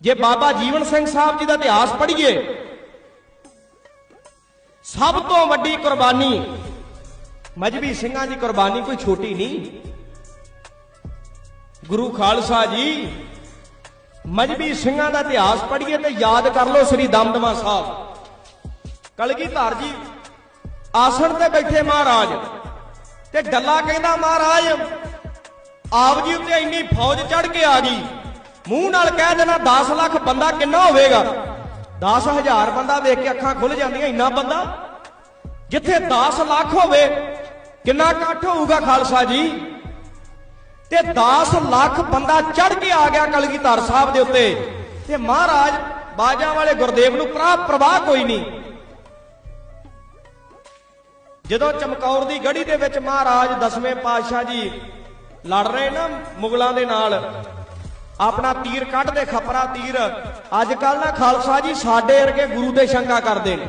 ਜੇ ਬਾਬਾ ਜੀਵਨ ਸਿੰਘ ਸਾਹਿਬ ਜੀ ਦਾ ਇਤਿਹਾਸ ਪੜ੍ਹੀਏ, ਸਭ ਤੋਂ ਵੱਡੀ ਕੁਰਬਾਨੀ, ਮਜਬੀ ਸਿੰਘਾਂ ਦੀ ਕੁਰਬਾਨੀ ਕੋਈ ਛੋਟੀ ਨਹੀਂ। ਗੁਰੂ ਖਾਲਸਾ ਜੀ, ਮਜਬੀ ਸਿੰਘਾਂ ਦਾ ਇਤਿਹਾਸ ਪੜ੍ਹੀਏ ਤੇ ਯਾਦ ਕਰ ਲਓ ਸ੍ਰੀ ਦਮਦਮਾ ਸਾਹਿਬ। ਕਲਗੀਧਰ ਜੀ, ਆਸਣ ਤੇ ਬੈਠੇ ਮਹਾਰਾਜ ਤੇ ਡੱਲਾ ਕਹਿੰਦਾ, ਮਹਾਰਾਜ, ਆਪ ਜੀ ਉੱਤੇ ਇੰਨੀ ਫੌਜ ਚੜ ਕੇ ਆ ਗਈ। ਮੂੰਹ ਨਾਲ ਕਹਿ ਦੇਣਾ 10 ਲੱਖ ਬੰਦਾ ਕਿੰਨਾ ਹੋਵੇਗਾ? 10000 ਬੰਦਾ ਵੇਖ ਕੇ ਅੱਖਾਂ ਖੁੱਲ ਜਾਂਦੀਆਂ, ਇੰਨਾ ਬੰਦਾ? ਜਿੱਥੇ 10 ਲੱਖ ਹੋਵੇ, ਕਿੰਨਾ ਇਕੱਠ ਹੋਊਗਾ ਖਾਲਸਾ ਜੀ? ਤੇ 10 ਲੱਖ ਬੰਦਾ ਚੜ ਕੇ ਆ ਗਿਆ ਕਲਗੀਧਰ ਸਾਹਿਬ ਦੇ ਉੱਤੇ। ਤੇ ਮਹਾਰਾਜ ਬਾਜਾਂ ਵਾਲੇ ਗੁਰਦੇਵ ਨੂੰ ਪ੍ਰਾ, ਪ੍ਰਵਾਹ ਕੋਈ ਨਹੀਂ। ਜਦੋਂ ਚਮਕੌਰ ਦੀ ਗੜੀ ਦੇ ਵਿੱਚ ਮਹਾਰਾਜ ਦਸਵੇਂ ਪਾਤਸ਼ਾਹ ਜੀ ਲੜ ਰਹੇ ਨਾ ਮੁਗਲਾਂ ਦੇ ਨਾਲ ਆਪਣਾ ਤੀਰ ਕੱਢਦੇ ਖਪਰਾ ਤੀਰ। ਅੱਜ ਕੱਲ ਨਾ ਖਾਲਸਾ ਜੀ ਸਾਡੇ ਵਰਗੇ ਗੁਰੂ ਦੇ ਸ਼ੰਕਾ ਕਰਦੇ ਨੇ।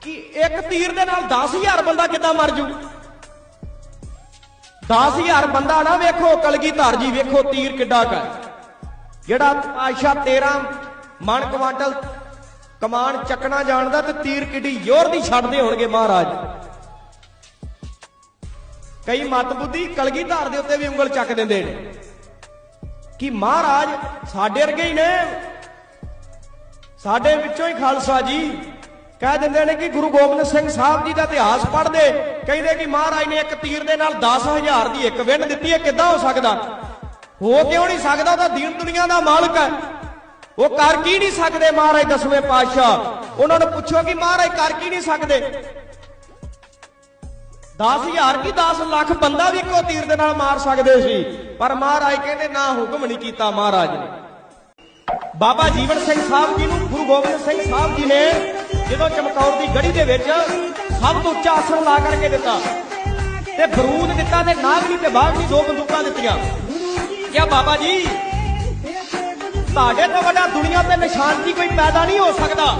ਕਿ ਇੱਕ ਤੀਰ ਦੇ ਨਾਲ 10000 ਬੰਦਾ ਕਿੱਦਾਂ ਮਰ ਜੂ? 10000 ਬੰਦਾ ਨਾ ਵੇਖੋ, ਕਲਗੀਧਰ ਜੀ ਵੇਖੋ ਤੀਰ ਕਿੱਡਾ ਕਾ ਜਿਹੜਾ ਪਾਸ਼ਾ 13 ਮਣ ਕੁਆਂਟਲ ਕਮਾਨ ਚੱਕਣਾ ਜਾਣਦਾ ਤੇ ਤੀਰ ਕਿੱਡੀ ਜ਼ੋਰ ਦੀ ਛੱਡਦੇ ਹੋਣਗੇ ਮਹਾਰਾਜ। ਕਈ ਮਤ ਬੁੱਧੀ ਕਲਗੀਧਰ ਦੇ ਉੱਤੇ ਵੀ ਉਂਗਲ ਚੱਕ ਦਿੰਦੇ ਨੇ। ਕਿ ਮਹਾਰਾਜ ਸਾਡੇ ਵਰਗੇ ਹੀ ਨੇ। ਸਾਡੇ ਵਿੱਚੋਂ ਹੀ ਖਾਲਸਾ ਜੀ ਕਹਿ ਦਿੰਦੇ ਨੇ ਕਿ ਗੁਰੂ ਗੋਬਿੰਦ ਸਿੰਘ ਸਾਹਿਬ ਜੀ ਦਾ ਇਤਿਹਾਸ ਪੜ੍ਹਦੇ, ਕਹਿੰਦੇ ਕਿ ਮਹਾਰਾਜ ਨੇ ਇੱਕ ਤੀਰ ਦੇ ਨਾਲ 10000 ਦੀ ਇੱਕ ਵਿੰਡ ਦਿੱਤੀ ਹੈ, ਕਿੱਦਾਂ ਹੋ ਸਕਦਾ? ਹੋ ਕਿਉਂ ਨਹੀਂ ਸਕਦਾ? ਉਹ ਤਾਂ ਦੀਨ ਦੁਨੀਆ ਦਾ ਮਾਲਕ ਹੈ। ਉਹ ਕਰ ਕੀ ਨਹੀਂ ਸਕਦੇ ਮਹਾਰਾਜ ਦਸਵੇਂ ਪਾਤਸ਼ਾਹ? ਉਹਨਾਂ ਨੂੰ ਪੁੱਛੋ ਕਿ ਮਹਾਰਾਜ ਕਰ ਕੀ ਨਹੀਂ ਸਕਦੇ? 10000 ਕੀ 10 ਲੱਖ ਬੰਦਾ ਵੀ ਇੱਕੋ ਤੀਰ ਦੇ ਨਾਲ ਮਾਰ ਸਕਦੇ ਸੀ। ਪਰ ਮਹਾਰਾਜ ਕਹਿੰਦੇ, ਨਾ ਹੁਕਮ ਨਹੀਂ ਕੀਤਾ ਮਹਾਰਾਜ ਨੇ। ਬਾਬਾ ਜੀਵਨ ਸਿੰਘ ਸਾਹਿਬ ਜੀ ਨੂੰ, ਗੁਰੂ ਗੋਬਿੰਦ ਸਿੰਘ ਸਾਹਿਬ ਜੀ ਨੇ ਜਦੋਂ ਚਮਕੌਰ ਦੀ ਗੜੀ ਦੇ ਵਿੱਚ ਸਭ ਤੋਂ ਉੱਚਾ ਆਸਣ ਲਾ ਕਰਕੇ ਦਿੱਤਾ ਤੇ ਬਰੂਦ ਦਿੱਤਾ ਤੇ ਨਾਗਰੀ ਤੇ ਬਾਗਰੀ ਦੋ ਬੰਦੂਕਾਂ ਦਿੱਤੀਆਂ। ਕਿਹਾ ਬਾਬਾ ਜੀ? ਤੁਹਾਡੇ ਤੋਂ ਵੱਡਾ ਦੁਨੀਆ ਤੇ ਨਿਸ਼ਾਨ ਜੀ ਕੋਈ ਪੈਦਾ ਨਹੀਂ ਹੋ ਸਕਦਾ।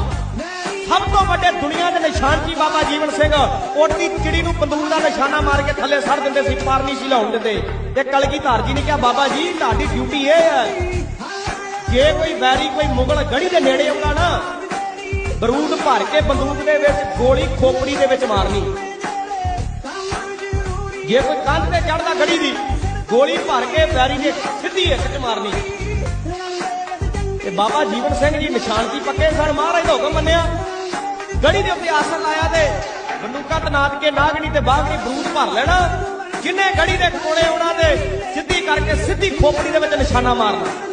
ਸਭ ਤੋਂ ਵੱਡੇ ਦੁਨੀਆ ਦੇ ਨਿਸ਼ਾਨ ਜੀ ਬਾਬਾ ਜੀਵਨ ਸਿੰਘ? ਉੱਡਦੀ ਚਿੜੀ ਨੂੰ ਬੰਦੂਕ ਦਾ ਨਿਸ਼ਾਨਾ ਮਾਰ ਕੇ ਥੱਲੇ ਸੜ ਦਿੰਦੇ ਸੀ ਪਾਰ ਨਹੀਂ ਸੀ ਲਾਉਣ ਦਿੰਦੇ। ਤੇ ਕਲਗੀਧਰ ਜੀ ਨੇ ਕਿਹਾ, ਬਾਬਾ ਜੀ, ਤੁਹਾਡੀ ਡਿਊਟੀ ਇਹ ਹੈ। ਜੇ ਕੋਈ ਵੈਰੀ ਕੋਈ ਮੁਗਲ ਗੜੀ ਦੇ ਨੇੜੇ ਆਉਂਦਾ ਨਾ, ਬਰੂਦ ਭਰ ਕੇ ਬੰਦੂਕ ਦੇ ਵਿੱਚ ਗੋਲੀ ਖੋਪੜੀ ਦੇ ਵਿੱਚ ਮਾਰਨੀ। ਜੇ ਕੋਈ ਕੰਧ ਤੇ ਚੜਦਾ ਗੜੀ ਦੀ, ਗੋਲੀ ਭਰ ਕੇ ਵੈਰੀ ਦੇ ਸਿੱਧੀ ਇੱਕ ਚ ਮਾਰਨੀ। ਤੇ ਬਾਬਾ ਜੀਵਨ ਸਿੰਘ ਜੀ ਨਿਸ਼ਾਨ ਕੀ ਪੱਕੇ ਸਨ? ਮਹਾਰਾਜ ਦਾ ਹੁਕਮ ਮੰਨਿਆ। ਗੜੀ ਦੇ ਉੱਤੇ ਆਸਣ ਲਾਇਆ ਤੇ ਬੰਦੂਕਾਂ ਤਨਾਤ ਕੇ ਨਾਗਣੀ ਤੇ ਬਾਗਣੀ ਬਰੂਦ ਭਰ ਲੈਣਾ। ਜਿੰਨੇ ਗੜੀ ਦੇ ਕੋਲੇ ਆਉਣਾ ਤੇ ਸਿੱਧੀ ਕਰਕੇ ਸਿੱਧੀ ਖੋਪੜੀ ਦੇ ਵਿੱਚ ਨਿਸ਼ਾਨਾ ਮਾਰਨਾ।